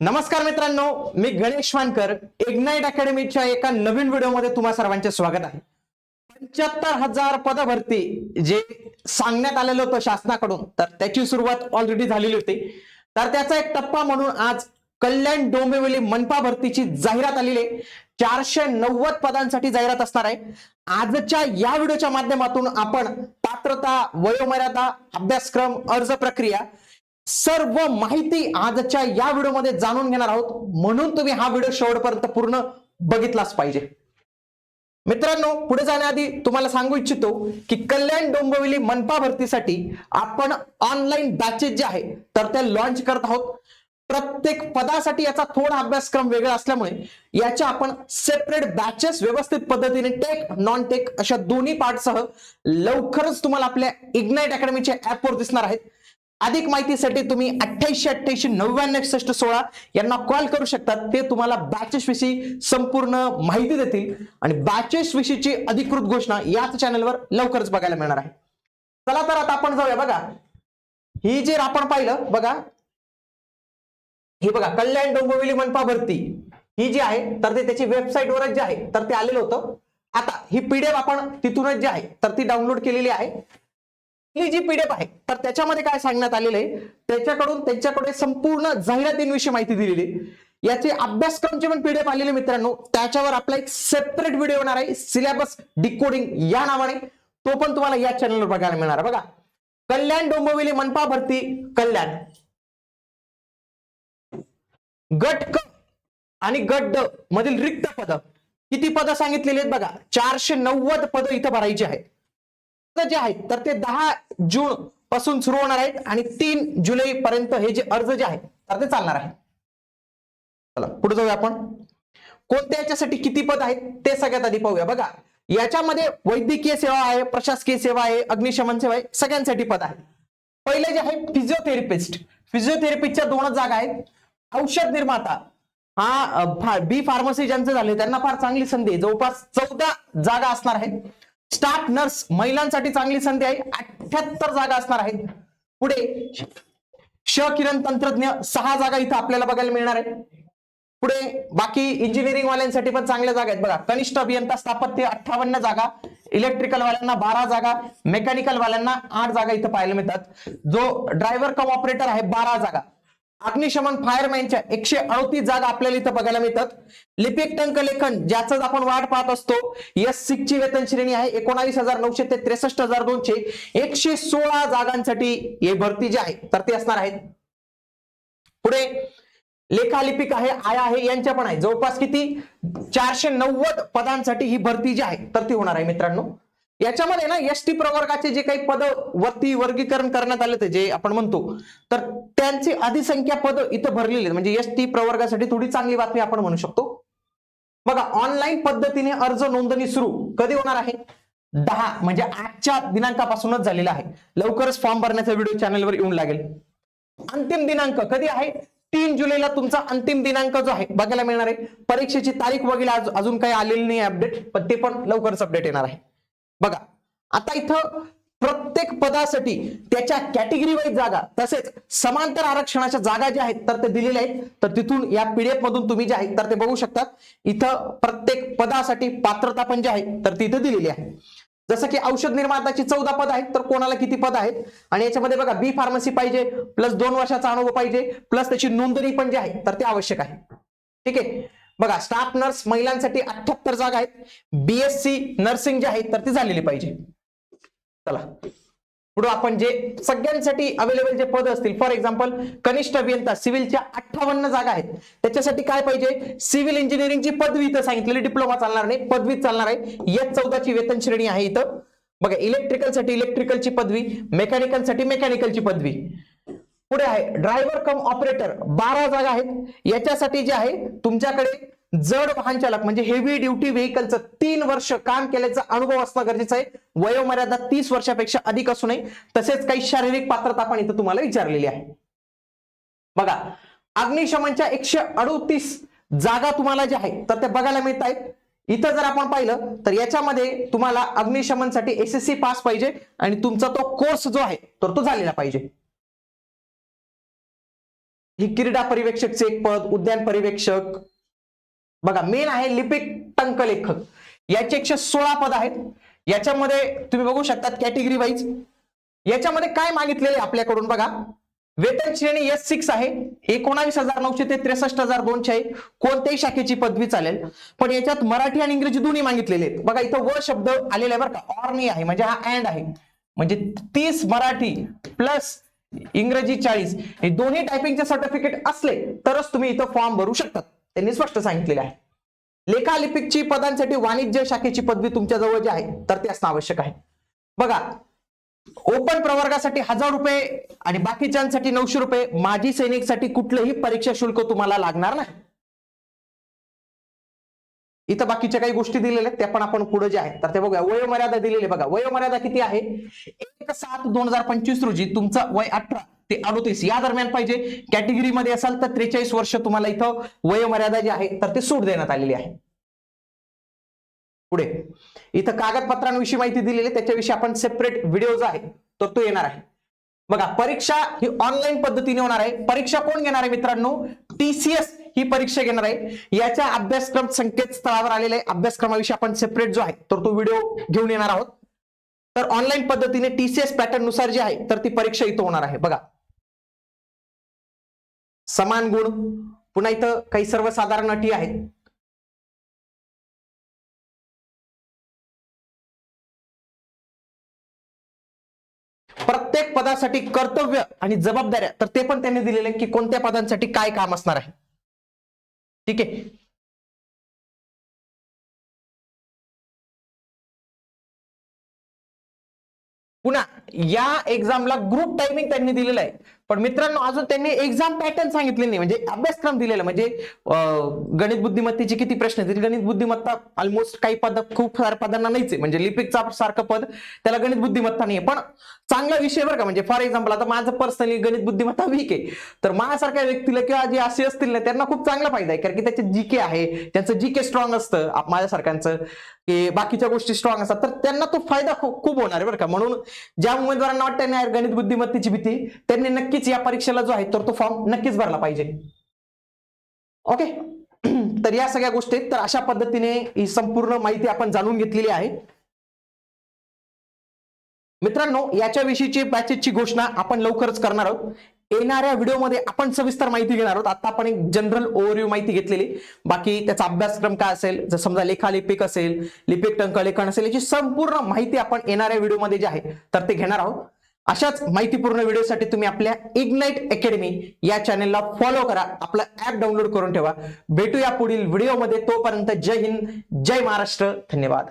नमस्कार मित्रांनो मी गणेश वानकर इग्नाइट अकॅडमीच्या एका नवीन व्हिडिओमध्ये तुम्हा सर्वांचे स्वागत आहे. पंच्याहत्तर हजार पद भरती जे सांगण्यात आलेलं होतं शासनाकडून तर त्याची सुरुवात ऑलरेडी झालेली होती. तर त्याचा एक टप्पा म्हणून आज कल्याण डोंबिवली मनपा भरतीची जाहिरात आलेली आहे. चारशे नव्वद पदांसाठी जाहिरात असणार आहे. आजच्या या व्हिडिओच्या माध्यमातून आपण पात्रता वयोमर्यादा अभ्यासक्रम अर्ज प्रक्रिया सर्व माहिती आजच्या या व्हिडिओमध्ये जाणून घेणार आहोत. म्हणून तुम्ही हा व्हिडिओ शेवटपर्यंत पूर्ण बघितलाच पाहिजे. मित्रांनो पुढे जाण्याआधी तुम्हाला सांगू इच्छितो की कल्याण डोंबिवली मनपा भरतीसाठी आपण ऑनलाईन बॅचेस जे आहे तर ते लॉन्च करत आहोत. प्रत्येक पदासाठी याचा थोडा अभ्यासक्रम वेगळा असल्यामुळे याच्या आपण सेपरेट बॅचेस व्यवस्थित पद्धतीने टेक नॉन टेक अशा दोन्ही पार्टसह लवकरच तुम्हाला आपल्या इग्नाइट अकॅडमीच्या ऍपवर दिसणार आहेत. अधिक माहितीसाठी तुम्ही अठ्ठ्याऐंशी अठ्ठ्याऐंशी नव्याण्णव एकसष्ट सोळा यांना कॉल करू शकतात. ते तुम्हाला बॅचेस विषयी संपूर्ण माहिती देतील. आणि बॅचेस विषयीची अधिकृत घोषणा याच चॅनलवर लवकरच बघायला मिळणार आहे. चला तर आता आपण जाऊया. बघा ही जे आपण पाहिलं बघा. हे बघा कल्याण डोंबिवली मनपा भरती. ही जी आहे तर ते त्याची वेबसाईटवरच जे आहे तर ते आलेलं होतं. आता ही पीडीएफ आपण तिथूनच जी आहे तर ती डाउनलोड केलेली आहे. ही जी पीडीएफ आहे तर त्याच्यामध्ये काय सांगण्यात आलेलं आहे? त्याच्याकडून त्यांच्याकडे संपूर्ण जाहिरातींविषयी माहिती दिलेली याचे अभ्यासक्रमचे पण पीडीएफ आलेले मित्रांनो. त्याच्यावर आपला एक सेपरेट व्हिडिओ होणार आहे. सिलेबस डिकोडिंग या नावाने. तो पण तुम्हाला या चॅनलवर बघायला मिळणार बघा. कल्याण डोंबिवली मनपा भरती कल्याण. गट क आणि गट ड मधील रिक्त पद. किती पद सांगितलेली आहेत बघा? चारशे नव्वद पद इथं भरायची आहेत जे आहेत तर ते दहा जून पासून सुरू होणार आहेत आणि तीन जुलै पर्यंत हे जे अर्ज जे आहेत तर ते चालणार आहे चला पुढे जाऊया आपण. कोणत्या याच्यासाठी किती पद आहेत ते सगळ्यात आधी पाहूया. बघा याच्यामध्ये वैद्यकीय सेवा आहे प्रशासकीय सेवा आहे अग्निशमन सेवा आहे सगळ्यांसाठी पद आहे पहिले जे आहे फिजिओथेरपिस्ट फिजिओथेरपिस्टच्या दोनच जागा आहेत. औषध निर्माता. हा बी फार्मसी ज्यांचं झाले त्यांना फार चांगली संधी आहे. जवळपास चौदा जागा असणार आहेत. स्टाफ नर्स महिलांसाठी चांगली संधी आहे. अठ्याहत्तर जागा असणार आहेत. पुढे श किरण तंत्रज्ञ सहा जागा इथं आपल्याला बघायला मिळणार आहे पुढे बाकी इंजिनिअरिंग वाल्यांसाठी पण चांगल्या जागा आहेत. बघा कनिष्ठ अभियंता स्थापत्य अठ्ठावन्न जागा. इलेक्ट्रिकल वाल्यांना बारा जागा. मेकॅनिकल वाल्यांना आठ जागा इथं पाहायला मिळतात. जो ड्रायव्हर कम ऑपरेटर आहे बारा जागा. अग्निशमन फायरमॅनच्या एकशे अडतीस जागा आपल्याला इथं बघायला मिळतात. लिपिक टंक लेखन ज्याच आपण वाट पाहत असतो एस ची वेतन श्रेणी आहे एकोणावीस हजार नऊशे ते त्रेसष्ट हजार दोनशे एकशे सोळा जागांसाठी हे भरती जी आहे तर ते असणार आहेत. पुढे लेखालिपिक आहे आया आहे यांच्या पण आहे. जवळपास किती? चारशे नव्वद पदांसाठी ही भरती जी आहे तर ती होणार आहे मित्रांनो. याच्यामध्ये ना एस टी प्रवर्गाचे जे काही पद वरती वर्गीकरण करण्यात आले ते जे आपण म्हणतो तर त्यांची अधिसंख्या पद इथं भरलेली आहेत. म्हणजे एस टी प्रवर्गासाठी थोडी चांगली बातमी आपण म्हणू शकतो. बघा ऑनलाईन पद्धतीने अर्ज नोंदणी सुरू कधी होणार आहे? दहा म्हणजे आजच्या दिनांकापासूनच झालेला आहे. लवकरच फॉर्म भरण्याचा व्हिडिओ चॅनलवर येऊन लागेल. अंतिम दिनांक कधी आहे? तीन जुलैला तुमचा अंतिम दिनांक जो आहे बघायला मिळणार आहे. परीक्षेची तारीख वगैरे अजून काही आलेली नाही अपडेट पण ते पण लवकरच अपडेट येणार आहे. बघा आता इथं प्रत्येक पदासाठी त्याच्या कॅटेगरी वाईज जागा तसेच समांतर आरक्षणाच्या जागा ज्या आहेत तर ते दिलेल्या आहेत. तर तिथून या पीडीएफ मधून तुम्ही जे आहेत तर ते बघू शकतात. इथं प्रत्येक पदासाठी पात्रता पण जी आहे तर ती इथं दिलेली आहे. जसं की औषध निर्माताची चौदा पद आहेत तर कोणाला किती पद आहेत? आणि याच्यामध्ये बघा बी फार्मसी पाहिजे प्लस दोन वर्षाचा अनुभव पाहिजे प्लस त्याची नोंदणी पण जी आहे तर ते आवश्यक आहे. ठीक आहे? बघा स्टाफ नर्स महिलांसाठी अठ्याहत्तर जागा आहेत. बीएससी नर्सिंग जे आहे तर ती झालेली पाहिजे. चला. पुढे आपण जे सगळ्यांसाठी अवेलेबल जे पद असतील फॉर एक्झाम्पल कनिष्ठ अभियंता सिव्हिलच्या अठ्ठावन्न जागा आहेत. त्याच्यासाठी काय पाहिजे? सिव्हिल इंजिनिअरिंगची पदवी इथं सांगितलेली डिप्लोमा चालणार नाही पदवी चालणार आहे. एच चौदाची वेतन श्रेणी आहे इथं. बघा इलेक्ट्रिकलसाठी इलेक्ट्रिकलची पदवी मेकॅनिकलसाठी मेकॅनिकलची पदवी. पुढे आहे. ड्रायव्हर कम ऑपरेटर बारा जागा आहेत. याच्यासाठी जे आहे तुमच्याकडे जड वाहन चालक म्हणजे हेवी ड्युटी व्हेकलचं तीन वर्ष काम केल्याचा अनुभव असणं गरजेचं आहे. वयोमर्यादा तीस वर्षापेक्षा अधिक असू नये. तसेच काही शारीरिक पात्रता पण इथं तुम्हाला विचारलेली आहे. बघा अग्निशमनच्या एकशे अडोतीस जागा तुम्हाला ज्या आहेत तर ते बघायला मिळत आहेत. इथं जर आपण पाहिलं तर याच्यामध्ये तुम्हाला अग्निशमनसाठी एस एस सी पास पाहिजे आणि तुमचा तो कोर्स जो आहे तर तो झालेला पाहिजे. ही क्रीडा परिवेक्षकचे एक पद उद्यान परिवेक्षक बघा मेन आहे लिपिक टंक लेखक याचे एकशे सोळा पद आहेत. याच्यामध्ये तुम्ही बघू शकता कॅटेगरी वाईज याच्यामध्ये काय मागितलेले आहे आपल्याकडून बघा. वेतन श्रेणी एस सिक्स आहे. एकोणावीस हजार नऊशे ते त्रेसष्ट हजार दोनशे आहे. कोणत्याही शाखेची पदवी चालेल. पण याच्यात मराठी आणि इंग्रजी दोन्ही मागितलेले आहेत. बघा इथं व शब्द आलेला आहे बरं का. ऑर्नी आहे. म्हणजे हा अँड आहे. म्हणजे तीस मराठी प्लस इंग्रजी चाळीस हे दोन्ही टायपिंगचे सर्टिफिकेट असले तरच तुम्ही इथं फॉर्म भरू शकतात त्यांनी स्पष्ट सांगितलेले आहे. लेखालिपिकची पदांसाठी वाणिज्य शाखेची पदवी तुमच्या जवळ जी आहे तर ते असणं आवश्यक आहे. बघा ओपन प्रवर्गासाठी हजार रुपये आणि बाकीच्यांसाठी नऊशे रुपये माजी सैनिकसाठी कुठलंही परीक्षा शुल्क तुम्हाला लागणार नाही. इथं बाकीच्या काही गोष्टी दिलेल्या आहेत त्या पण आपण पुढे जे आहे तर ते बघूया. वयोमर्यादा दिलेली बघा वयोमर्यादा किती आहे? एक सात दोन हजार पंचवीस रोजी तुमचं वय अठरा ते अडोतीस या दरम्यान पाहिजे. कॅटेगरीमध्ये असाल तर त्रेचाळीस वर्ष तुम्हाला इथं वयमर्यादा जी आहे तर ते सूट देण्यात आलेली आहे. पुढे. इथं कागदपत्रांविषयी माहिती दिलेली त्याच्याविषयी आपण सेपरेट व्हिडिओ जो आहे तर तो येणार आहे. बघा परीक्षा ही ऑनलाईन पद्धतीने होणार आहे. परीक्षा कोण घेणार आहे मित्रांनो? टीसीएस ही परीक्षा घेणार आहे. याच्या अभ्यासक्रम संकेतस्थळावर आलेले आहे. अभ्यासक्रमाविषयी आपण सेपरेट जो आहे तर तो व्हिडिओ घेऊन येणार आहोत. तर ऑनलाईन पद्धतीने टीसीएस पॅटर्ननुसार जी आहे तर ती परीक्षा इथं होणार आहे. बघा. समान गुण. पुन्हा इथं काही सर्वसाधारण अटी आहेत. प्रत्येक पदासाठी कर्तव्य आणि जबाबदाऱ्या तर ते पण त्यांनी दिलेले की कोणत्या पदांसाठी काय काम असणार आहे. ठीक आहे? पुन्हा या एक्झामला ग्रुप टायमिंग त्यांनी दिलेलं आहे. पण मित्रांनो अजून त्यांनी एक्झाम पॅटर्न सांगितले नाही. म्हणजे अभ्यासक्रम दिलेला. म्हणजे गणित बुद्धिमत्तेचे किती प्रश्न आहेत? गणित बुद्धिमत्ता ऑलमोस्ट काही पद खूप साऱ्या पदांना नाहीच आहे. म्हणजे लिपिकचा सारखं पद त्याला गणित बुद्धिमत्ता नाही पण चांगला विषय बरं का. म्हणजे फॉर एक्झाम्पल आता माझं पर्सनली गणित बुद्धिमत्ता वीक आहे. तर माझ्यासारख्या व्यक्तीला किंवा जे असे असतील ना त्यांना खूप चांगला फायदा आहे. कारण की त्याचे जी के आहे. त्यांचं जी के स्ट्रॉंग असतं माझ्यासारख्यांचं. की बाकीच्या गोष्टी स्ट्रॉंग असतात. तर त्यांना तो फायदा खूप खूप होणार आहे बरं का. म्हणून ज्या उमेदवारांना वाटतं नाही यार गणित बुद्धिमत्तेची भीती. त्यांनी नक्कीच या परीक्षेला जो आहे तर तो फॉर्म नक्कीच भरला पाहिजे. ओके? तर या सगळ्या गोष्टी तर अशा पद्धतीने ही संपूर्ण माहिती आपण जाणून घेतलेली आहे. मित्रांनो याच्याविषयीची बॅचेसची घोषणा आपण लवकरच करणार आहोत. येणाऱ्या व्हिडिओमध्ये आपण सविस्तर माहिती घेणार आहोत. आता आपण एक जनरल ओव्हरव्ह्यू माहिती घेतलेली. बाकी त्याचा अभ्यासक्रम काय असेल? जर समजा लेखालिपिक असेल लिपिक टंक लेखन असेल याची संपूर्ण माहिती आपण येणाऱ्या व्हिडिओमध्ये जे आहे तर ते घेणार आहोत. अशाच माहितीपूर्ण व्हिडिओसाठी तुम्ही आपल्या इग्नाइट अकॅडमी या चॅनेलला फॉलो करा. आपलं ऍप डाउनलोड करून ठेवा. भेटूया पुढील व्हिडिओमध्ये. तोपर्यंत जय हिंद जय महाराष्ट्र. धन्यवाद.